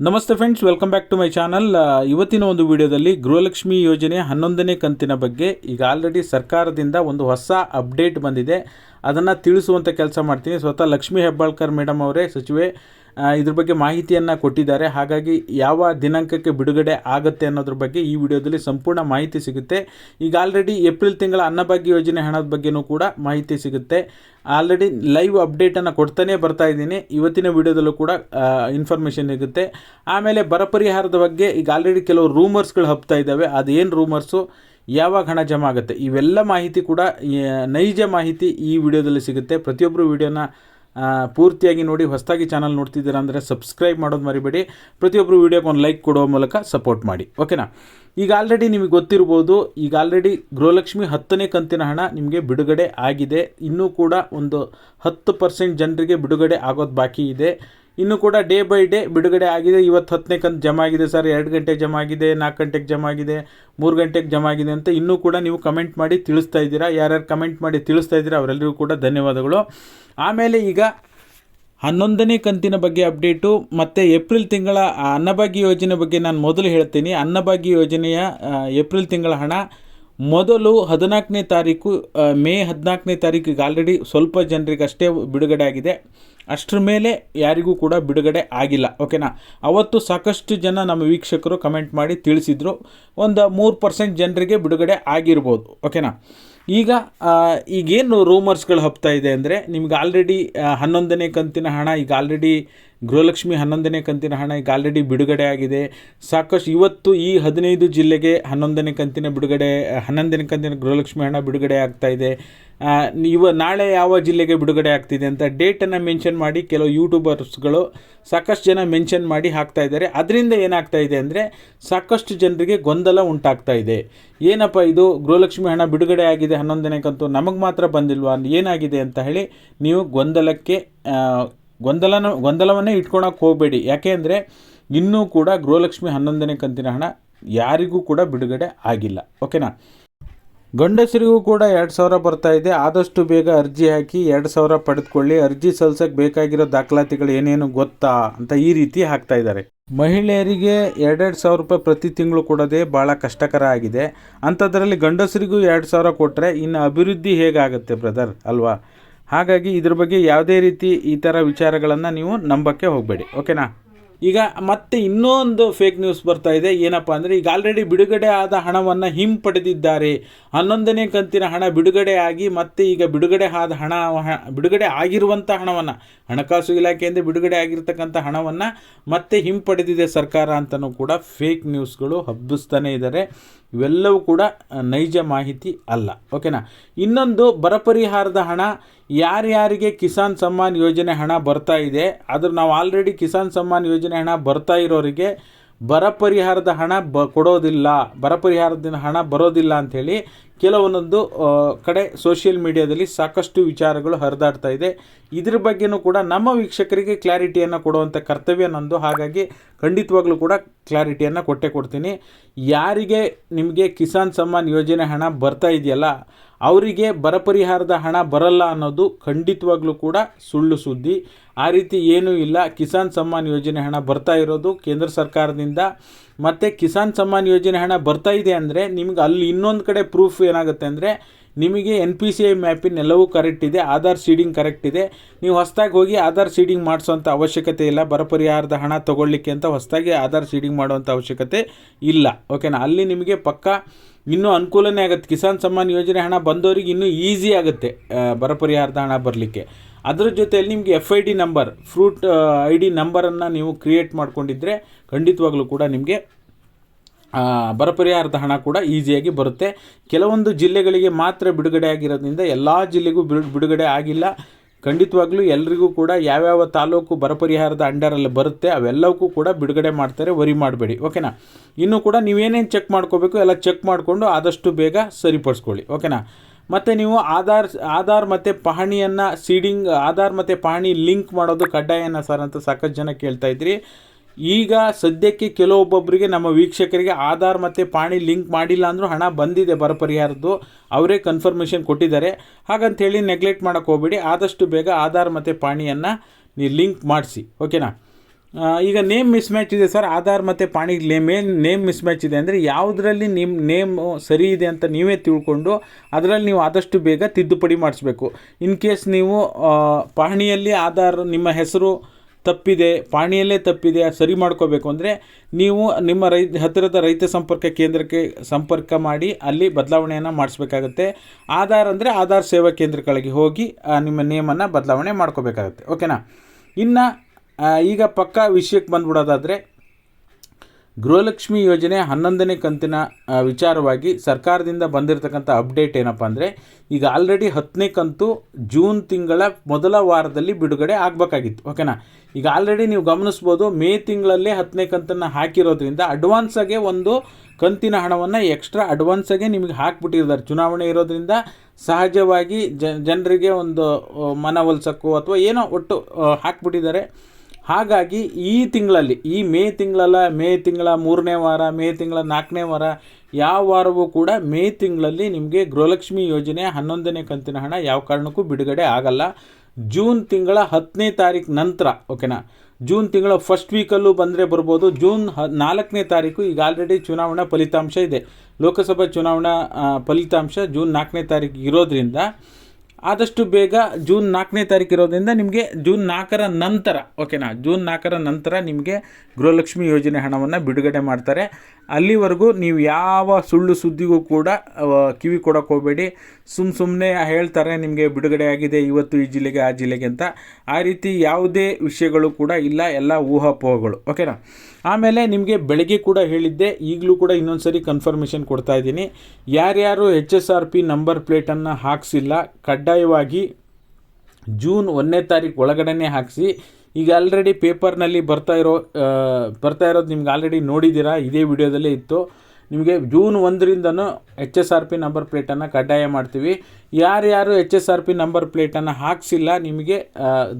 ನಮಸ್ತೆ friends welcome back to my channel ಇವತ್ತಿನ ಒಂದು ವಿಡಿಯೋದಲ್ಲಿ ಗೃಹಲಕ್ಷ್ಮಿ ಯೋಜನೆ ಹನ್ನೊಂದನೇ ಕಂತಿನ ಬಗ್ಗೆ ಈಗ ಆಲ್ರೆಡಿ ಸರ್ಕಾರದಿಂದ ಒಂದು ಹೊಸ ಅಪ್ಡೇಟ್ ಬಂದಿದೆ. ಅದನ್ನು ತಿಳಿಸುವಂಥ ಕೆಲಸ ಮಾಡ್ತೀನಿ. ಸ್ವತಃ ಲಕ್ಷ್ಮೀ ಹೆಬ್ಬಾಳ್ಕರ್ ಮೇಡಮ್ ಅವರೇ, ಸಚಿವೆ ಇದ್ರ ಬಗ್ಗೆ ಮಾಹಿತಿಯನ್ನು ಕೊಟ್ಟಿದ್ದಾರೆ. ಹಾಗಾಗಿ ಯಾವ ದಿನಾಂಕಕ್ಕೆ ಬಿಡುಗಡೆ ಆಗುತ್ತೆ ಅನ್ನೋದ್ರ ಬಗ್ಗೆ ಈ ವಿಡಿಯೋದಲ್ಲಿ ಸಂಪೂರ್ಣ ಮಾಹಿತಿ ಸಿಗುತ್ತೆ. ಈಗ ಆಲ್ರೆಡಿ ಏಪ್ರಿಲ್ ತಿಂಗಳ ಅನ್ನಭಾಗ್ಯ ಯೋಜನೆ ಹಣದ ಬಗ್ಗೆನೂ ಕೂಡ ಮಾಹಿತಿ ಸಿಗುತ್ತೆ. ಆಲ್ರೆಡಿ ಲೈವ್ ಅಪ್ಡೇಟನ್ನು ಕೊಡ್ತಾನೆ ಬರ್ತಾ ಇದ್ದೀನಿ. ಇವತ್ತಿನ ವಿಡಿಯೋದಲ್ಲೂ ಕೂಡ ಇನ್ಫಾರ್ಮೇಷನ್ ಇರುತ್ತೆ. ಆಮೇಲೆ ಬರ ಪರಿಹಾರದ ಬಗ್ಗೆ ಈಗ ಆಲ್ರೆಡಿ ಕೆಲವು ರೂಮರ್ಸ್ಗಳು ಹಬ್ತಾ ಇದ್ದಾವೆ. ಅದೇನು ರೂಮರ್ಸು ಯಾವಾಗ ಹಣ ಜಮಾ ಆಗುತ್ತೆ? ಇವೆಲ್ಲ ಮಾಹಿತಿ ಕೂಡ ನೈಜ ಮಾಹಿತಿ ಈ ವಿಡಿಯೋದಲ್ಲಿ ಸಿಗುತ್ತೆ. ಪ್ರತಿಯೊಬ್ಬರು ವಿಡಿಯೋನ ಪೂರ್ತಿಯಾಗಿ ನೋಡಿ ಹೊಸದಾಗಿ ಚಾನಲ್ ನೋಡ್ತಿದ್ದೀರಾ ಅಂದರೆ ಸಬ್ಸ್ಕ್ರೈಬ್ ಮಾಡೋದು ಮರಿಬೇಡಿ. ಪ್ರತಿಯೊಬ್ಬರು ವೀಡಿಯೋಗೆ ಒಂದು ಲೈಕ್ ಕೊಡೋ ಮೂಲಕ ಸಪೋರ್ಟ್ ಮಾಡಿ. ಓಕೆನಾ? ಈಗ ಆಲ್ರೆಡಿ ನಿಮಗೆ ಗೊತ್ತಿರ್ಬೋದು, ಈಗ ಆಲ್ರೆಡಿ ಗೃಹಲಕ್ಷ್ಮಿ ಹತ್ತನೇ ಕಂತಿನ ಹಣ ನಿಮಗೆ ಬಿಡುಗಡೆ ಆಗಿದೆ. ಇನ್ನೂ ಕೂಡ ಒಂದು ಹತ್ತು ಪರ್ಸೆಂಟ್ ಜನರಿಗೆ ಬಿಡುಗಡೆ ಆಗೋದು ಬಾಕಿ ಇದೆ. ಇನ್ನು ಕೂಡ ಡೇ ಬೈ ಡೇ ಬಿಡುಗಡೆ ಆಗಿದೆ. ಇವತ್ತು ಹತ್ತನೇ ಕಂತು ಜಮಾ ಆಗಿದೆ ಸರ್. ಎರಡು ಗಂಟೆಗೆ ಜಮಾ ಆಗಿದೆ, ನಾಲ್ಕು ಗಂಟೆಗೆ ಜಮಾ ಆಗಿದೆ, ಮೂರು ಗಂಟೆಗೆ ಜಮಾ ಆಗಿದೆ ಅಂತ ಇನ್ನೂ ಕೂಡ ನೀವು ಕಮೆಂಟ್ ಮಾಡಿ ತಿಳಿಸ್ತಾ ಇದ್ದೀರಾ? ಯಾರ್ಯಾರು ಕಮೆಂಟ್ ಮಾಡಿ ತಿಳಿಸ್ತಾ ಇದ್ದೀರಾ? ಅವರೆಲ್ಲರಿಗೂ ಕೂಡ ಧನ್ಯವಾದಗಳು. ಆಮೇಲೆ ಈಗ ಹನ್ನೊಂದನೇ ಕಂತಿನ ಬಗ್ಗೆ ಅಪ್ಡೇಟು. ಮತ್ತು ಏಪ್ರಿಲ್ ತಿಂಗಳ ಅನ್ನಭಾಗ್ಯ ಯೋಜನೆ ಬಗ್ಗೆ ನಾನು ಮೊದಲು ಹೇಳ್ತೀನಿ. ಅನ್ನಭಾಗ್ಯ ಯೋಜನೆಯ ಏಪ್ರಿಲ್ ತಿಂಗಳ ಹಣ ಮೊದಲು ಹದಿನಾಲ್ಕನೇ ತಾರೀಕು ಮೇ ಹದಿನಾಲ್ಕನೇ ತಾರೀಕಿಗೆ ಆಲ್ರೆಡಿ ಸ್ವಲ್ಪ ಜನರಿಗೆ ಅಷ್ಟೇ ಬಿಡುಗಡೆ ಆಗಿದೆ. ಅಷ್ಟರ ಮೇಲೆ ಯಾರಿಗೂ ಕೂಡ ಬಿಡುಗಡೆ ಆಗಿಲ್ಲ ಓಕೆನಾ ಅವತ್ತು ಸಾಕಷ್ಟು ಜನ ನಮ್ಮ ವೀಕ್ಷಕರು ಕಮೆಂಟ್ ಮಾಡಿ ತಿಳಿಸಿದರು. ಒಂದು ಮೂರು ಪರ್ಸೆಂಟ್ ಜನರಿಗೆ ಬಿಡುಗಡೆ ಆಗಿರ್ಬೋದು ಓಕೆನಾ ಈಗ ಈಗೇನು ರೂಮರ್ಸ್ಗಳು ಹಬ್ತಾ ಇದೆ ಅಂದರೆ, ನಿಮ್ಗೆ ಆಲ್ರೆಡಿ ಹನ್ನೊಂದನೇ ಕಂತಿನ ಹಣ ಈಗ ಆಲ್ರೆಡಿ ಗೃಹಲಕ್ಷ್ಮಿ ಹನ್ನೊಂದನೇ ಕಂತಿನ ಹಣ ಈಗ ಆಲ್ರೆಡಿ ಬಿಡುಗಡೆ ಆಗಿದೆ. ಸಾಕಷ್ಟು ಇವತ್ತು ಈ ಹದಿನೈದು ಜಿಲ್ಲೆಗೆ ಹನ್ನೊಂದನೇ ಕಂತಿನ ಬಿಡುಗಡೆ, ಹನ್ನೊಂದನೇ ಕಂತಿನ ಗೃಹಲಕ್ಷ್ಮಿ ಹಣ ಬಿಡುಗಡೆ ಆಗ್ತಾ ಇದೆ. ಇವ ನಾಳೆ ಯಾವ ಜಿಲ್ಲೆಗೆ ಬಿಡುಗಡೆ ಆಗ್ತಿದೆ ಅಂತ ಡೇಟನ್ನು ಮೆನ್ಷನ್ ಮಾಡಿ ಕೆಲವು ಯೂಟ್ಯೂಬರ್ಸ್ಗಳು ಸಾಕಷ್ಟು ಜನ ಮೆನ್ಷನ್ ಮಾಡಿ ಹಾಕ್ತಾ ಇದ್ದಾರೆ. ಅದರಿಂದ ಏನಾಗ್ತಾ ಇದೆ ಅಂದರೆ ಸಾಕಷ್ಟು ಜನರಿಗೆ ಗೊಂದಲ ಉಂಟಾಗ್ತಾ ಇದೆ. ಏನಪ್ಪ ಇದು? ಗೃಹಲಕ್ಷ್ಮಿ ಹಣ ಬಿಡುಗಡೆ ಆಗಿದೆ ಹನ್ನೊಂದನೇ ಕಂತು ನಮಗೆ ಮಾತ್ರ ಬಂದಿಲ್ವಾ? ಏನಾಗಿದೆ ಅಂತ ಹೇಳಿ ನೀವು ಗೊಂದಲಕ್ಕೆ ಗೊಂದಲನ, ಗೊಂದಲವನ್ನೇ ಇಟ್ಕೊಳಕ್ಕೆ ಹೋಗಬೇಡಿ. ಯಾಕೆ ಅಂದರೆ ಇನ್ನೂ ಕೂಡ ಗೃಹಲಕ್ಷ್ಮಿ ಹನ್ನೊಂದನೇ ಕಂತಿನ ಹಣ ಯಾರಿಗೂ ಕೂಡ ಬಿಡುಗಡೆ ಆಗಿಲ್ಲ. ಓಕೆನಾ? ಗಂಡಸರಿಗೂ ಕೂಡ ಎರಡು ಸಾವಿರ ಬರ್ತಾ ಇದೆ. ಆದಷ್ಟು ಬೇಗ ಅರ್ಜಿ ಹಾಕಿ ಎರಡು ಸಾವಿರ ಪಡೆದುಕೊಳ್ಳಿ. ಅರ್ಜಿ ಸಲ್ಸಕ್ಕೆ ಬೇಕಾಗಿರೋ ದಾಖಲಾತಿಗಳು ಏನೇನು ಗೊತ್ತಾ ಅಂತ ಈ ರೀತಿ ಹಾಕ್ತಾ ಇದ್ದಾರೆ. ಮಹಿಳೆಯರಿಗೆ ಎರಡೆರಡು ಸಾವಿರ ರೂಪಾಯಿ ಪ್ರತಿ ತಿಂಗಳು ಕೊಡೋದೇ ಭಾಳ ಕಷ್ಟಕರ ಆಗಿದೆ. ಅಂಥದ್ರಲ್ಲಿ ಗಂಡಸರಿಗೂ ಎರಡು ಸಾವಿರ ಕೊಟ್ಟರೆ ಇನ್ನು ಅಭಿವೃದ್ಧಿ ಹೇಗಾಗುತ್ತೆ ಬ್ರದರ್? ಅಲ್ವಾ? ಹಾಗಾಗಿ ಇದ್ರ ಬಗ್ಗೆ ಯಾವುದೇ ರೀತಿ ಈ ಥರ ವಿಚಾರಗಳನ್ನು ನೀವು ನಂಬಕ್ಕೆ ಹೋಗಬೇಡಿ. ಓಕೆನಾ? ಈಗ ಮತ್ತೆ ಇನ್ನೊಂದು ಫೇಕ್ ನ್ಯೂಸ್ ಬರ್ತಾ ಇದೆ. ಏನಪ್ಪ ಅಂದರೆ ಈಗ ಆಲ್ರೆಡಿ ಬಿಡುಗಡೆ ಆದ ಹಣವನ್ನು ಹಿಂಪಡೆದಿದ್ದಾರೆ ಹನ್ನೊಂದನೇ ಕಂತಿನ ಹಣ ಬಿಡುಗಡೆ ಆಗಿ ಮತ್ತೆ ಈಗ ಬಿಡುಗಡೆ ಆದ ಹಣ ಬಿಡುಗಡೆ ಆಗಿರುವಂಥ ಹಣವನ್ನು, ಹಣಕಾಸು ಇಲಾಖೆಯಿಂದ ಬಿಡುಗಡೆ ಆಗಿರ್ತಕ್ಕಂಥ ಹಣವನ್ನು ಮತ್ತೆ ಹಿಂಪಡೆದಿದೆ ಸರ್ಕಾರ ಅಂತಲೂ ಕೂಡ ಫೇಕ್ ನ್ಯೂಸ್ಗಳು ಹಬ್ಬಿಸ್ತಾನೆ ಇದ್ದಾರೆ ಇವೆಲ್ಲವೂ ಕೂಡ ನೈಜ ಮಾಹಿತಿ ಅಲ್ಲ. ಓಕೆನಾ? ಇನ್ನೊಂದು ಬರ ಪರಿಹಾರದ ಹಣ. ಯಾರ್ಯಾರಿಗೆ ಕಿಸಾನ್ ಸಮ್ಮಾನ್ ಯೋಜನೆ ಹಣ ಬರ್ತಾ ಇದೆ, ಆದರೆ ನಾವು ಆಲ್ರೆಡಿ ಕಿಸಾನ್ ಸಮ್ಮಾನ್ ಯೋಜನೆ ಹಣ ಬರ್ತಾ ಇರೋರಿಗೆ ಬರ ಪರಿಹಾರದ ಹಣ ಬ, ಕೊಡೋದಿಲ್ಲ. ಬರ ಪರಿಹಾರದ ಹಣ ಬರೋದಿಲ್ಲ ಅಂಥೇಳಿ ಕೆಲವೊಂದೊಂದು ಕಡೆ ಸೋಷಿಯಲ್ ಮೀಡಿಯಾದಲ್ಲಿ ಸಾಕಷ್ಟು ವಿಚಾರಗಳು ಹರಿದಾಡ್ತಾ ಇದೆ. ಇದ್ರ ಬಗ್ಗೆನೂ ಕೂಡ ನಮ್ಮ ವೀಕ್ಷಕರಿಗೆ ಕ್ಲಾರಿಟಿಯನ್ನು ಕೊಡುವಂಥ ಕರ್ತವ್ಯ ನಂದು. ಹಾಗಾಗಿ ಖಂಡಿತವಾಗ್ಲೂ ಕೂಡ ಕ್ಲಾರಿಟಿಯನ್ನು ಕೊಟ್ಟೆ ಕೊಡ್ತೀನಿ. ಯಾರಿಗೆ ನಿಮಗೆ ಕಿಸಾನ್ ಸಮ್ಮಾನ್ ಯೋಜನೆ ಹಣ ಬರ್ತಾ ಇದೆಯಲ್ಲ, ಅವರಿಗೆ ಬರ ಪರಿಹಾರದ ಹಣ ಬರಲ್ಲ ಅನ್ನೋದು ಖಂಡಿತವಾಗ್ಲೂ ಕೂಡ ಸುಳ್ಳು ಸುದ್ದಿ. ಆ ರೀತಿ ಏನೂ ಇಲ್ಲ. ಕಿಸಾನ್ ಸಮ್ಮಾನ್ ಯೋಜನೆ ಹಣ ಬರ್ತಾ ಇರೋದು ಕೇಂದ್ರ ಸರ್ಕಾರದಿಂದ. ಮತ್ತು ಕಿಸಾನ್ ಸಮ್ಮಾನ್ ಯೋಜನೆ ಹಣ ಬರ್ತಾ ಇದೆ ಅಂದರೆ ನಿಮ್ಗೆ ಅಲ್ಲಿ ಇನ್ನೊಂದು ಕಡೆ ಪ್ರೂಫ್ ಏನಾಗುತ್ತೆ ಅಂದರೆ ನಿಮಗೆ ಎನ್ ಪಿ ಸಿ ಐ ಮ್ಯಾಪಿನ ಎಲ್ಲವೂ ಕರೆಕ್ಟ್ ಇದೆ, ಆಧಾರ್ ಸೀಡಿಂಗ್ ಕರೆಕ್ಟ್ ಇದೆ. ನೀವು ಹೊಸದಾಗಿ ಹೋಗಿ ಆಧಾರ್ ಸೀಡಿಂಗ್ ಮಾಡಿಸೋಂಥ ಅವಶ್ಯಕತೆ ಇಲ್ಲ. ಬರ ಪರಿಹಾರದ ಹಣ ತೊಗೊಳ್ಳಿಕ್ಕೆ ಅಂತ ಹೊಸದಾಗಿ ಆಧಾರ್ ಸೀಡಿಂಗ್ ಮಾಡುವಂಥ ಅವಶ್ಯಕತೆ ಇಲ್ಲ. ಓಕೆನಾ ಅಲ್ಲಿ ನಿಮಗೆ ಪಕ್ಕ ಇನ್ನೂ ಅನುಕೂಲನೇ ಆಗುತ್ತೆ. ಕಿಸಾನ್ ಸಮ್ಮಾನ್ ಯೋಜನೆ ಹಣ ಬಂದವರಿಗೆ ಇನ್ನೂ ಈಸಿ ಆಗುತ್ತೆ ಬರ ಪರಿಹಾರದ ಹಣ ಬರಲಿಕ್ಕೆ. ಅದರ ಜೊತೆಯಲ್ಲಿ ನಿಮಗೆ F I D number fruit I D ನಂಬರನ್ನು ನೀವು ಕ್ರಿಯೇಟ್ ಮಾಡ್ಕೊಂಡಿದ್ರೆ ಖಂಡಿತವಾಗಲೂ ಕೂಡ ನಿಮಗೆ ಬರ ಪರಿಹಾರದ ಹಣ ಕೂಡ ಈಸಿಯಾಗಿ ಬರುತ್ತೆ. ಕೆಲವೊಂದು ಜಿಲ್ಲೆಗಳಿಗೆ ಮಾತ್ರ ಬಿಡುಗಡೆ ಆಗಿರೋದ್ರಿಂದ ಎಲ್ಲ ಜಿಲ್ಲೆಗೂ ಬಿಡು, ಬಿಡುಗಡೆ ಆಗಿಲ್ಲ. ಖಂಡಿತವಾಗ್ಲೂ ಎಲ್ರಿಗೂ ಕೂಡ ಯಾವ್ಯಾವ ತಾಲೂಕು ಬರ ಪರಿಹಾರದ ಅಂಡರಲ್ಲಿ ಬರುತ್ತೆ, ಅವೆಲ್ಲವಕ್ಕೂ ಕೂಡ ಬಿಡುಗಡೆ ಮಾಡ್ತಾರೆ, ವರಿ ಮಾಡಬೇಡಿ. ಓಕೆನಾ? ಇನ್ನು ಕೂಡ ನೀವೇನೇನು ಚೆಕ್ ಮಾಡ್ಕೋಬೇಕು, ಎಲ್ಲ ಚೆಕ್ ಮಾಡಿಕೊಂಡು ಆದಷ್ಟು ಬೇಗ ಸರಿಪಡಿಸ್ಕೊಳ್ಳಿ. ಓಕೆನಾ? ಮತ್ತು ನೀವು ಆಧಾರ್ ಆಧಾರ್ ಮತ್ತು ಪಹಣಿಯನ್ನು ಸೀಡಿಂಗ್ ಆಧಾರ್ ಮತ್ತು ಪಹಣಿ ಲಿಂಕ್ ಮಾಡೋದು ಕಡ್ಡಾಯನ ಸರ್ ಅಂತ ಸಾಕಷ್ಟು ಜನ ಕೇಳ್ತಾ ಇದ್ರಿ. ಈಗ ಸದ್ಯಕ್ಕೆ ಕೆಲವೊಬ್ಬೊಬ್ಬರಿಗೆ ನಮ್ಮ ವೀಕ್ಷಕರಿಗೆ ಆಧಾರ್ ಮತ್ತು ಪಾಣಿ ಲಿಂಕ್ ಮಾಡಿಲ್ಲ ಅಂದರೂ ಹಣ ಬಂದಿದೆ ಬರ ಪರಿಹಾರದ್ದು ಅವರೇ ಕನ್ಫರ್ಮೇಷನ್ ಕೊಟ್ಟಿದ್ದಾರೆ. ಹಾಗಂತೇಳಿ ನೆಗ್ಲೆಕ್ಟ್ ಮಾಡೋಕ್ಕೆ ಹೋಗ್ಬೇಡಿ. ಆದಷ್ಟು ಬೇಗ ಆಧಾರ್ ಮತ್ತು ಪಾಣಿಯನ್ನು ನೀವು ಲಿಂಕ್ ಮಾಡಿಸಿ. ಓಕೆನಾ? ಈಗ ನೇಮ್ ಮಿಸ್ ಮ್ಯಾಚ್ ಇದೆ ಸರ್. ಆಧಾರ್ ಮತ್ತು ಪಾಣಿ ನೇಮ್ ನೇಮ್ ಮಿಸ್ ಮ್ಯಾಚ್ ಇದೆ ಅಂದರೆ ಯಾವುದರಲ್ಲಿ ನಿಮ್ಮ ನೇಮ್ ಸರಿ ಇದೆ ಅಂತ ನೀವೇ ತಿಳ್ಕೊಂಡು ಅದರಲ್ಲಿ ನೀವು ಆದಷ್ಟು ಬೇಗ ತಿದ್ದುಪಡಿ ಮಾಡಿಸ್ಬೇಕು. ಇನ್ ಕೇಸ್ ನೀವು ಪಹಣಿಯಲ್ಲಿ ಆಧಾರ್ ನಿಮ್ಮ ಹೆಸರು ತಪ್ಪಿದೆ, ಪಾಣಿಯಲ್ಲೇ ತಪ್ಪಿದೆ ಸರಿ ಮಾಡ್ಕೋಬೇಕು ಅಂದರೆ ನೀವು ನಿಮ್ಮ ರೈ, ಹತ್ತಿರದ ರೈತ ಸಂಪರ್ಕ ಕೇಂದ್ರಕ್ಕೆ ಸಂಪರ್ಕ ಮಾಡಿ ಅಲ್ಲಿ ಬದಲಾವಣೆಯನ್ನು ಮಾಡಿಸ್ಬೇಕಾಗತ್ತೆ. ಆಧಾರ್ ಅಂದರೆ ಆಧಾರ್ ಸೇವಾ ಕೇಂದ್ರಗಳಿಗೆ ಹೋಗಿ ನಿಮ್ಮ ನೇಮನ್ನು ಬದಲಾವಣೆ ಮಾಡ್ಕೋಬೇಕಾಗತ್ತೆ. ಓಕೆನಾ? ಇನ್ನು ಈಗ ಪಕ್ಕಾ ವಿಷಯಕ್ಕೆ ಬಂದ್ಬಿಡೋದಾದರೆ ಗೃಹಲಕ್ಷ್ಮಿ ಯೋಜನೆ ಹನ್ನೊಂದನೇ ಕಂತಿನ ವಿಚಾರವಾಗಿ ಸರ್ಕಾರದಿಂದ ಬಂದಿರತಕ್ಕಂಥ ಅಪ್ಡೇಟ್ ಏನಪ್ಪ ಅಂದರೆ, ಈಗ ಆಲ್ರೆಡಿ ಹತ್ತನೇ ಕಂತು ಜೂನ್ ತಿಂಗಳ ಮೊದಲ ವಾರದಲ್ಲಿ ಬಿಡುಗಡೆ ಆಗಬೇಕಾಗಿತ್ತು ಓಕೆನಾ ಈಗ ಆಲ್ರೆಡಿ ನೀವು ಗಮನಿಸ್ಬೋದು, ಮೇ ತಿಂಗಳಲ್ಲೇ ಹತ್ತನೇ ಕಂತನ್ನು ಹಾಕಿರೋದ್ರಿಂದ ಅಡ್ವಾನ್ಸಾಗೆ ಒಂದು ಕಂತಿನ ಹಣವನ್ನು ಎಕ್ಸ್ಟ್ರಾ ಅಡ್ವಾನ್ಸಾಗೆ ನಿಮಗೆ ಹಾಕಿಬಿಟ್ಟಿರ್ತಾರೆ. ಚುನಾವಣೆ ಇರೋದ್ರಿಂದ ಸಹಜವಾಗಿ ಜನರಿಗೆ ಒಂದು ಮನವೊಲ್ಸಕ್ಕೂ ಅಥವಾ ಏನೋ ಒಟ್ಟು ಹಾಕಿಬಿಟ್ಟಿದ್ದಾರೆ. ಹಾಗಾಗಿ ಈ ತಿಂಗಳಲ್ಲಿ, ಈ ಮೇ ತಿಂಗಳಲ್ಲ, ಮೇ ತಿಂಗಳ ಮೂರನೇ ವಾರ, ಮೇ ತಿಂಗಳ ನಾಲ್ಕನೇ ವಾರ, ಯಾವ ವಾರವೂ ಕೂಡ ಮೇ ತಿಂಗಳಲ್ಲಿ ನಿಮಗೆ ಗೃಹಲಕ್ಷ್ಮಿ ಯೋಜನೆ ಹನ್ನೊಂದನೇ ಕಂತಿನ ಹಣ ಯಾವ ಕಾರಣಕ್ಕೂ ಬಿಡುಗಡೆ ಆಗಲ್ಲ. ಜೂನ್ ತಿಂಗಳ ಹತ್ತನೇ ತಾರೀಕು ನಂತರ, ಓಕೆನಾ? ಜೂನ್ ತಿಂಗಳ ಫಸ್ಟ್ ವೀಕಲ್ಲೂ ಬಂದರೆ ಬರ್ಬೋದು. ಜೂನ್ ಹ, ನಾಲ್ಕನೇ ತಾರೀಕು ಈಗ ಆಲ್ರೆಡಿ ಚುನಾವಣಾ ಫಲಿತಾಂಶ ಇದೆ. ಲೋಕಸಭಾ ಚುನಾವಣಾ ಫಲಿತಾಂಶ ಜೂನ್ ನಾಲ್ಕನೇ ತಾರೀಕು ಇರೋದ್ರಿಂದ ಆದಷ್ಟು ಬೇಗ ಜೂನ್ ನಾಲ್ಕನೇ ತಾರೀಕು ಇರೋದ್ರಿಂದ ನಿಮಗೆ ಜೂನ್ ನಾಲ್ಕರ ನಂತರ ಓಕೆನಾ ಜೂನ್ ನಾಲ್ಕರ ನಂತರ ನಿಮಗೆ ಗೃಹಲಕ್ಷ್ಮಿ ಯೋಜನೆ ಹಣವನ್ನು ಬಿಡುಗಡೆ ಮಾಡ್ತಾರೆ. ಅಲ್ಲಿವರೆಗೂ ನೀವು ಯಾವ ಸುಳ್ಳು ಸುದ್ದಿಗೂ ಕೂಡ ಕಿವಿ ಕೊಡೋಕೆ ಹೋಗಬೇಡಿ. ಸುಮ್ಮ ಸುಮ್ಮನೆ ಹೇಳ್ತಾರೆ, ನಿಮಗೆ ಬಿಡುಗಡೆ ಆಗಿದೆ, ಇವತ್ತು ಈ ಜಿಲ್ಲೆಗೆ, ಆ ಜಿಲ್ಲೆಗೆ ಅಂತ. ಆ ರೀತಿ ಯಾವುದೇ ವಿಷಯಗಳು ಕೂಡ ಇಲ್ಲ, ಎಲ್ಲ ಊಹಾಪೋಹಗಳು. ಓಕೆನಾ? ಆಮೇಲೆ ನಿಮಗೆ ಬೆಳಗ್ಗೆ ಕೂಡ ಹೇಳಿದ್ದೆ, ಈಗಲೂ ಕೂಡ ಇನ್ನೊಂದು ಸರಿ ಕನ್ಫರ್ಮೇಷನ್ ಕೊಡ್ತಾ ಇದ್ದೀನಿ. ಯಾರ್ಯಾರು H S R P number ಪ್ಲೇಟನ್ನು ಹಾಕ್ಸಿಲ್ಲ, ಕಡ್ಡಾಯವಾಗಿ ಜೂನ್ ಒಂದನೇ ತಾರೀಕು ಒಳಗಡೆನೇ ಹಾಕಿಸಿ ಈಗ ಆಲ್ರೆಡಿ ಪೇಪರ್ನಲ್ಲಿ ಬರ್ತಾ ಇರೋ ಬರ್ತಾ ಇರೋದು ನಿಮ್ಗೆ ಆಲ್ರೆಡಿ ನೋಡಿದ್ದೀರಾ? ಇದೇ ವಿಡಿಯೋದಲ್ಲೇ ಇತ್ತು. ನಿಮಗೆ June ಒಂದರಿಂದನೂ H S R P number ಪ್ಲೇಟನ್ನು ಕಡ್ಡಾಯ ಮಾಡ್ತೀವಿ. ಯಾರ್ಯಾರು H S R P number ಪ್ಲೇಟನ್ನು ಹಾಕ್ಸಿಲ್ಲ, ನಿಮಗೆ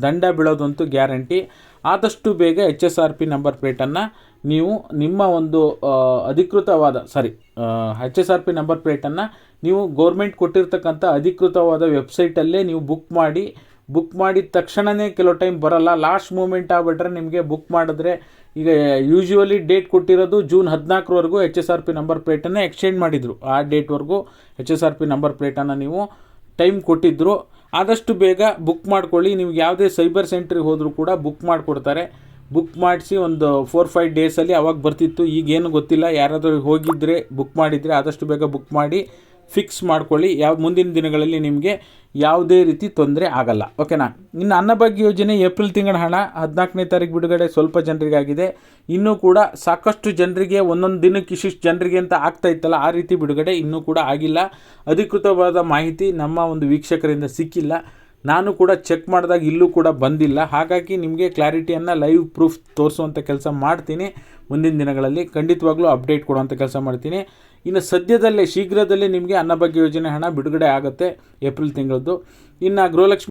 ದಂಡ ಬೀಳೋದಂತೂ ಗ್ಯಾರಂಟಿ. ಆದಷ್ಟು ಬೇಗ H S R P number ಪ್ಲೇಟನ್ನು ನೀವು ನಿಮ್ಮ ಒಂದು ಅಧಿಕೃತವಾದ sorry H S R P number ಪ್ಲೇಟನ್ನು ನೀವು ಗೌರ್ಮೆಂಟ್ ಕೊಟ್ಟಿರ್ತಕ್ಕಂಥ ಅಧಿಕೃತವಾದ ವೆಬ್ಸೈಟಲ್ಲೇ ನೀವು ಬುಕ್ ಮಾಡಿ ಬುಕ್ ಮಾಡಿದ ತಕ್ಷಣವೇ ಕೆಲವು ಟೈಮ್ ಬರಲ್ಲ. ಲಾಸ್ಟ್ ಮೂಮೆಂಟ್ ಆಗಿಬಿಟ್ರೆ ನಿಮಗೆ ಬುಕ್ ಮಾಡಿದ್ರೆ ಈಗ ಯೂಶ್ವಲಿ ಡೇಟ್ ಕೊಟ್ಟಿರೋದು June ಹದಿನಾಲ್ಕರವರೆಗೂ H S R P number ಪ್ಲೇಟನ್ನು exchange ಮಾಡಿದರು. ಆ ಡೇಟ್ವರೆಗೂ H S R P number ಪ್ಲೇಟನ್ನು ನೀವು ಟೈಮ್ ಕೊಟ್ಟಿದ್ದರು ಆದಷ್ಟು ಬೇಗ ಬುಕ್ ಮಾಡ್ಕೊಳ್ಳಿ. ನಿಮ್ಗೆ ಯಾವುದೇ ಸೈಬರ್ ಸೆಂಟ್ರಿಗೆ ಹೋದರೂ ಕೂಡ ಬುಕ್ ಮಾಡಿಕೊಡ್ತಾರೆ. ಬುಕ್ ಮಾಡಿಸಿ ಒಂದು ಫೋರ್ ಫೈವ್ ಡೇಸಲ್ಲಿ ಅವಾಗ ಬರ್ತಿತ್ತು. ಈಗೇನು ಗೊತ್ತಿಲ್ಲ. ಯಾರಾದರೂ ಹೋಗಿದ್ದರೆ ಬುಕ್ ಮಾಡಿದರೆ ಆದಷ್ಟು ಬೇಗ ಬುಕ್ ಮಾಡಿ. ಫಿಕ್ಸ್ ಮಾಡ್ಕೊಳ್ಳಿ. ಯಾವ, ಮುಂದಿನ ದಿನಗಳಲ್ಲಿ ನಿಮಗೆ ಯಾವುದೇ ರೀತಿ ತೊಂದರೆ ಆಗಲ್ಲ. ಓಕೆನಾ ಇನ್ನು ಅನ್ನಭಾಗ್ಯ ಯೋಜನೆ ಏಪ್ರಿಲ್ ತಿಂಗಳ ಹಣ, ಹದಿನಾಲ್ಕನೇ ತಾರೀಕು ಬಿಡುಗಡೆ ಸ್ವಲ್ಪ ಜನರಿಗಾಗಿದೆ. ಇನ್ನೂ ಕೂಡ ಸಾಕಷ್ಟು ಜನರಿಗೆ, ಒಂದೊಂದು ದಿನಕ್ಕೆ ಇಷ್ಟಿಷ್ಟು ಜನರಿಗೆ ಅಂತ ಆಗ್ತಾ ಇತ್ತಲ್ಲ, ಆ ರೀತಿ ಬಿಡುಗಡೆ ಇನ್ನೂ ಕೂಡ ಆಗಿಲ್ಲ. ಅಧಿಕೃತವಾದ ಮಾಹಿತಿ ನಮ್ಮ ಒಂದು ವೀಕ್ಷಕರಿಂದ ಸಿಕ್ಕಿಲ್ಲ. ನಾನು ಕೂಡ ಚೆಕ್ ಮಾಡಿದಾಗ ಇಲ್ಲೂ ಕೂಡ ಬಂದಿಲ್ಲ. ಹಾಗಾಗಿ ನಿಮಗೆ ಕ್ಲಾರಿಟಿಯನ್ನು ಲೈವ್ ಪ್ರೂಫ್ ತೋರಿಸುವಂಥ ಕೆಲಸ ಮಾಡ್ತೀನಿ. ಮುಂದಿನ ದಿನಗಳಲ್ಲಿ ಖಂಡಿತವಾಗ್ಲೂ ಅಪ್ಡೇಟ್ ಕೊಡುವಂಥ ಕೆಲಸ ಮಾಡ್ತೀನಿ. ಇನ್ನು ಸದ್ಯದಲ್ಲೇ ಶೀಘ್ರದಲ್ಲೇ ನಿಮಗೆ ಅನ್ನಭಾಗ್ಯ ಯೋಜನೆ ಹಣ ಬಿಡುಗಡೆ ಆಗುತ್ತೆ ಏಪ್ರಿಲ್ ತಿಂಗಳದ್ದು. ಇನ್ನು ಗೃಹಲಕ್ಷ್ಮಿ